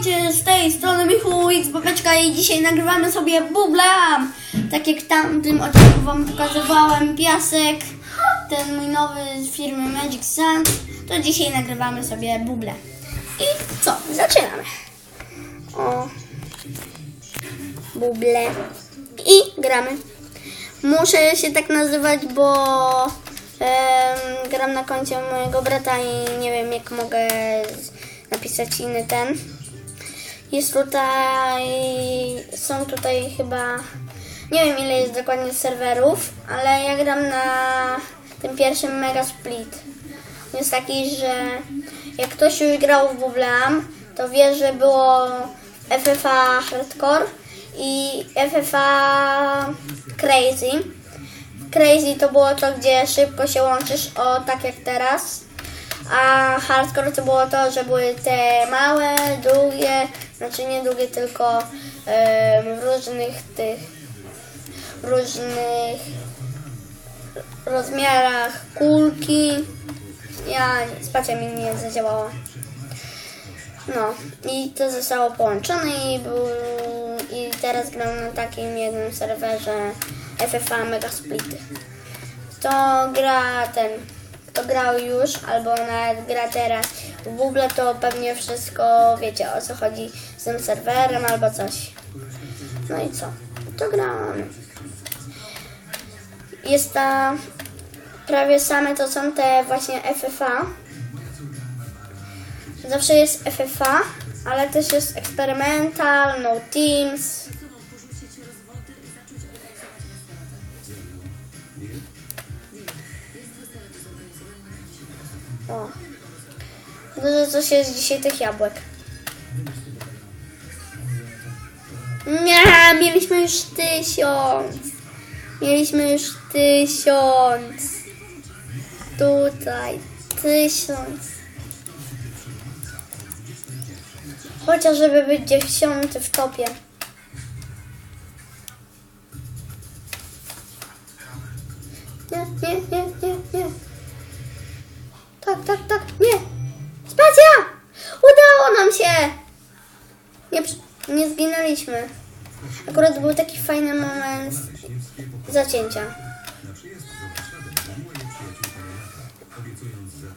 Witajcie z tej strony Michu X Babeczka i dzisiaj nagrywamy sobie bubla. Tak jak tamtym odcinku wam pokazywałem piasek, ten mój nowy z firmy Magic Sand, to dzisiaj nagrywamy sobie buble. I co? Zaczynamy. O. Buble. I gramy. Muszę się tak nazywać, bo gram na koncie mojego brata i nie wiem jak mogę napisać inny ten. Jest tutaj, są tutaj chyba, nie wiem ile jest dokładnie serwerów, ale ja gram na tym pierwszym Mega Split. Jest taki, że jak ktoś już grał w Bublam, to wie, że było FFA Hardcore i FFA Crazy. Crazy to było to, gdzie szybko się łączysz, o tak jak teraz. A hardcore to było to, że były te małe, długie, znaczy nie długie, tylko w różnych tych, różnych rozmiarach kulki. Ja, spacja mi nie zadziałała. No i to zostało połączone i, był, i teraz gram na takim jednym serwerze FFA Mega Splity. Kto gra ten, kto grał już albo nawet gra teraz w Google, to pewnie wszystko wiecie o co chodzi z tym serwerem albo coś. No i co? To gramy. Jest ta prawie same to są te właśnie FFA. Zawsze jest FFA, ale też jest Experimental, No Teams. O. Dużo coś jest dzisiaj tych jabłek. Nie, mieliśmy już tysiąc. Mieliśmy już tysiąc. Tutaj tysiąc. Chociaż żeby być dziesiąty w topie. Nie, nie, nie, zginęliśmy. Akurat był taki fajny moment zacięcia.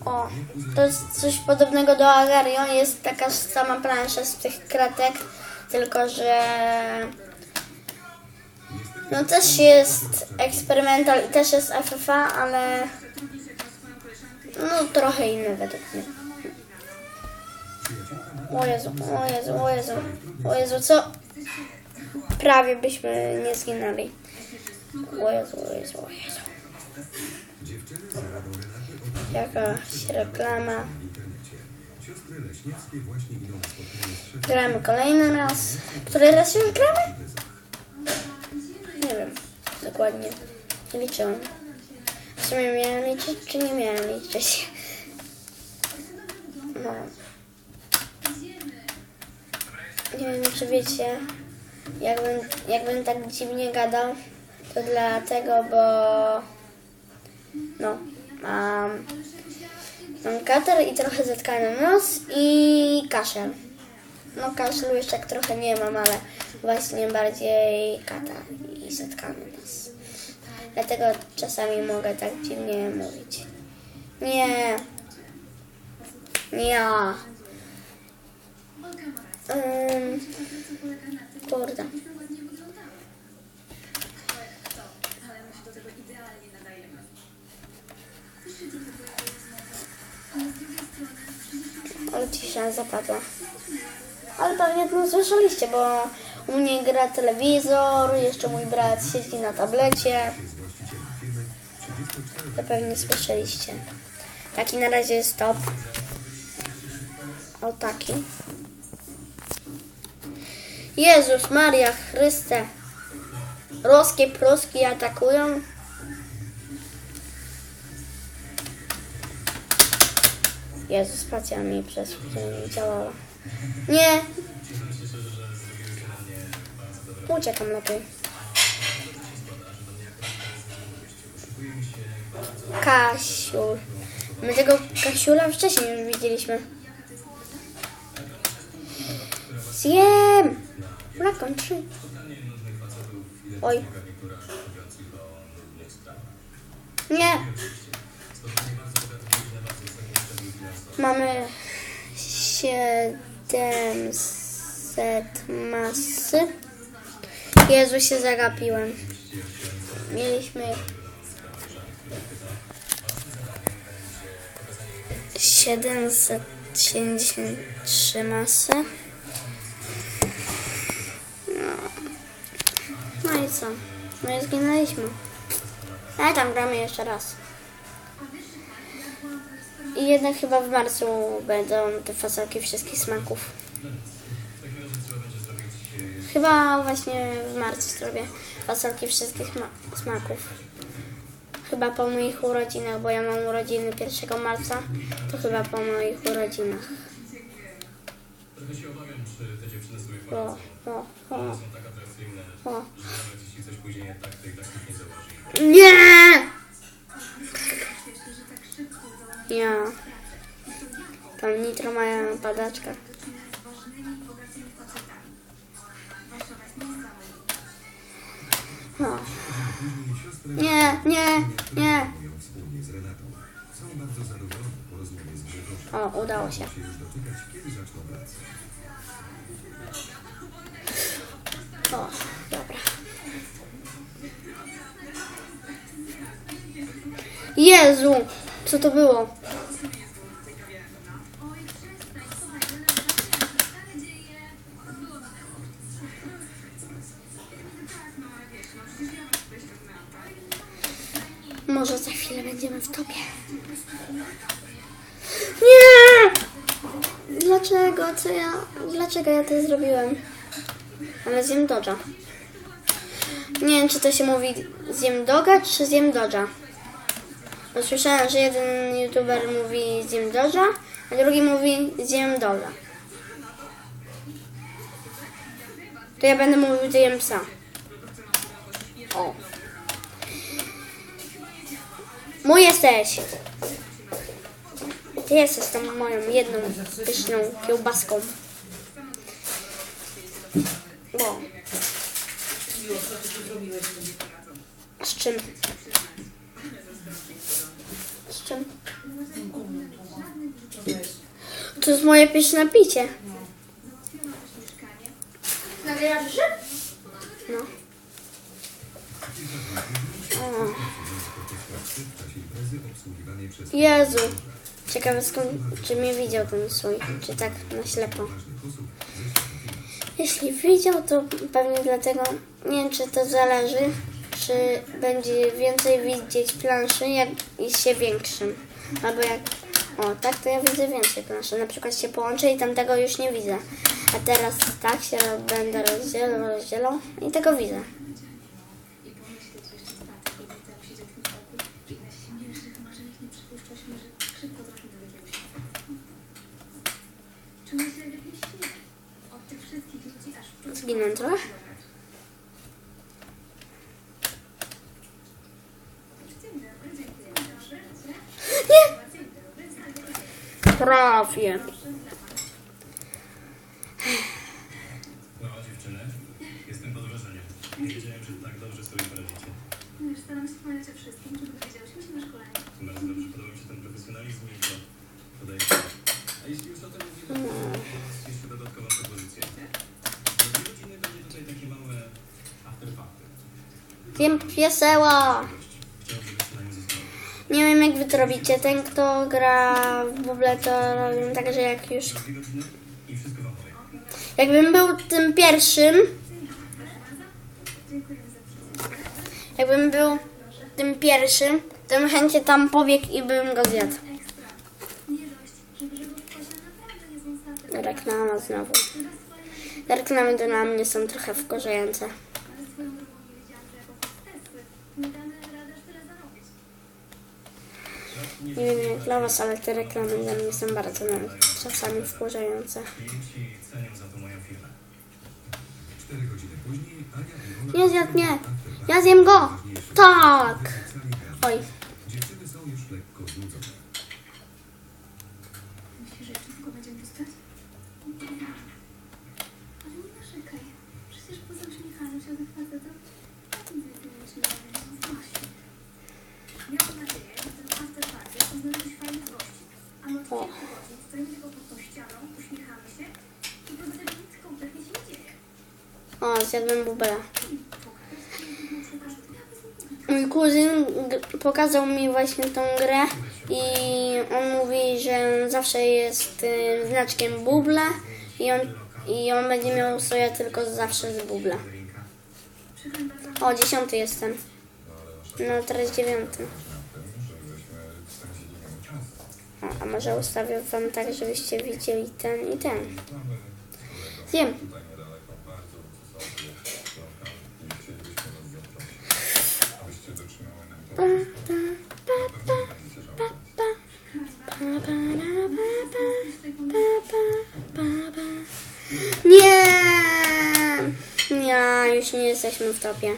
O, to jest coś podobnego do Agarion. Jest taka sama plansza z tych kratek, tylko że no też jest eksperymental i też jest FFA, ale no trochę inny według mnie. O Jezu, o Jezu, o Jezu, o Jezu, co? Prawie byśmy nie zginęli. O Jezu, o Jezu, o Jezu. Jakaś reklama. Gramy kolejny raz. Który raz już gramy? Nie wiem dokładnie. Nie liczyłem. W sumie miałem liczyć, czy nie miałem liczyć? No. Nie wiem, czy wiecie, jakbym, jakbym tak dziwnie gadał, to dlatego, bo no, mam, katar i trochę zatkany nos i kaszel. No kaszlu jeszcze tak trochę nie mam, ale właśnie bardziej katar i zatkany nos. Dlatego czasami mogę tak dziwnie mówić. Nie. Nie. Um, kurde. Ale cisza zapadła. Ale pewnie to słyszeliście, bo u mnie gra telewizor, jeszcze mój brat siedzi na tablecie. To pewnie słyszeliście. Taki na razie jest top. O taki. Jezus Maria Chryste. Roskie pruski atakują. Jezus, spacja mi przez chwilę nie działała. Nie. Uciekam lepiej. Kasiul. My tego Kasiula wcześniej już widzieliśmy. Zjem! Flakon 3. Oj. Nie. Mamy 700 masy. Jezu, się zagapiłem. Mieliśmy 773 masy. No. no i co? No i zginęliśmy. Ale tam gramy jeszcze raz. I jednak chyba w marcu będą te fasolki wszystkich smaków. Chyba właśnie w marcu zrobię fasolki wszystkich ma- smaków. Chyba po moich urodzinach, bo ja mam urodziny 1 marca, to chyba po moich urodzinach. Trochę się obawiam, czy te dziewczyny sobie O, poradzą. o, o, Są tak atrakcyjne, że nawet jeśli coś pójdzie nie tak, to i tak nikt nie zauważy. Nie! Ja. Tam nitro mają padaczka. O. Nie, nie, nie. Są bardzo zadowoleni po rozmowie z Grzegorzem. O, udało się. Się już dotykać, kiedy zaczną pracę. O, dobra. Jezu, co to było? Może za będziemy w tobie. Nie! Dlaczego? Co ja... Dlaczego ja to zrobiłem? Ale zjem dodża. Nie wiem, czy to się mówi zjem doga, czy zjem dodża. Słyszałem, że jeden youtuber mówi zjem dodża, a drugi mówi zjem dodża. To ja będę mówił zjem psa. O. Mój jesteś. Ty jesteś tą moją jedną pyszną kiełbaską. Bo. Z czym? Z czym? To jest moje pyszne picie. Nabierasz No. O. W czasie imprezy obsługiwanej przez Jezu. Ciekawe skąd, czy mnie widział ten słój, czy tak na ślepo. Jeśli widział, to pewnie dlatego, nie wiem czy to zależy, czy będzie więcej widzieć planszy, jak jest się większym. Albo jak, o tak, to ja widzę więcej planszy. Na przykład się połączę i tamtego już nie widzę. A teraz tak się będę rozdzielał, rozdzielał i tego widzę. i pomyśleć jeszcze spać, kiedy chcę siedzieć w tym spokój, że na śmielszych marzeniach nie przypuszczaśmy, że szybko doszło do jakiegoś świata. Czuję się lepiej śnię. Od tych wszystkich ludzi aż w Zginę trochę? Dzień dobry, dziękuję. Proszę, Nie! dzień dobry, Prawie. No, dziewczyny, jestem pod wrażeniem. Nie wiedziałem, że tak dobrze sobie poradzicie. Już staram się wspomnieć o wszystkim, czego dowiedziałyśmy się na szkoleniu. Bardzo dobrze podoba mi się ten profesjonalizm i to podejście. A jeśli już o tym mówimy, to jest jeszcze dodatkowa propozycja. Za dwie godziny będzie tutaj takie małe afterparty. Wiem zostali. Nie wiem jak wy to robicie. Ten kto gra w Bubble to robię tak, że jak już... Jakbym był tym pierwszym, jakbym był tym pierwszym, to bym tam pobiegł i bym go zjadł. Reklama znowu. Reklamy to na mnie są trochę wkurzające. Nie damy rady aż tyle zarobić. Nie wiem jak dla was, ale te reklamy dla mnie są bardzo nawet czasami wkurzające. Klienci cenią za to moją firmę. Cztery godziny później Ania i Ola Nie zjadł mnie! Ja zjem go! Tak! Oj, Dziewczyny są już lekko znudzone. Myślisz, że jeszcze tylko będziemy tu stać? tych facetów? Nic z tym nie myślałem. No właśnie. Miałam nadzieję, że ten after party poznamy coś fajnych gości. A my O. od kilku godzin stoimy tylko pod tą ścianą, uśmiechamy się i poza tym nic kompletnie się nie dzieje. O, zjadłem bubela. Mój kuzyn pokazał mi właśnie tą grę i on mówi, że zawsze jest y, znaczkiem bubla i on, i on będzie miał soja tylko zawsze z bubla. O, dziesiąty jestem. No, teraz dziewiąty. A może ustawię wam tak, żebyście widzieli ten i ten. Wiem. Pa, pa, pa, pa, pa, pa. Pa, pa, ra, pa, pa, pa, pa, pa, pa. Nie! Nie, już nie jesteśmy w topie.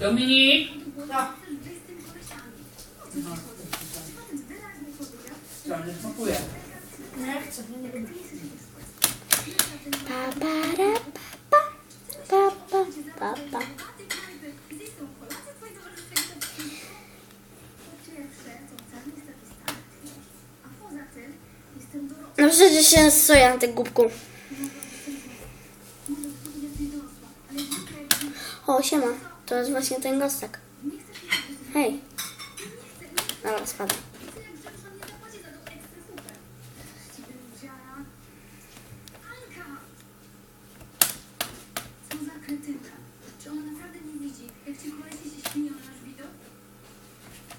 Dominik! Też Co, nie smakuje? Nie chcę, nie lubię. Pa, pa, ra, pa, pa, pa, pa. No przecież jest soja na tym głupku. O, siema. To jest właśnie ten gostek. Hej. Dobra, spada. jak Grzegorz nie zapłaci za tą ekstra super. Ciebie wzięła. Anka! Co za kretynka. Czy ona naprawdę nie widzi, jak ci kolesi się śmieją na nasz widok?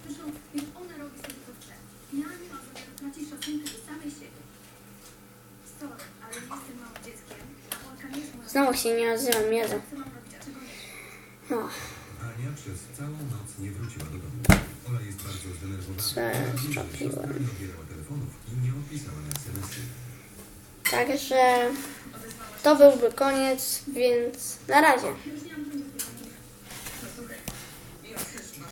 Zresztą, niech ona robi sobie co chce. Ja nie mam zamiaru tracić szacunku do samej siebie. Sorry, ale nie jestem małym dzieckiem, a Olka nie jest moja Znowu się nie odzywam, Jezu. No, Ania przez całą noc nie wróciła do domu. Ola jest bardzo zdenerwowana. Co Twierdzi, że zrobiłem? siostra nie odbierała telefonów i nie odpisała na SMS-y. także to byłby koniec, więc na razie.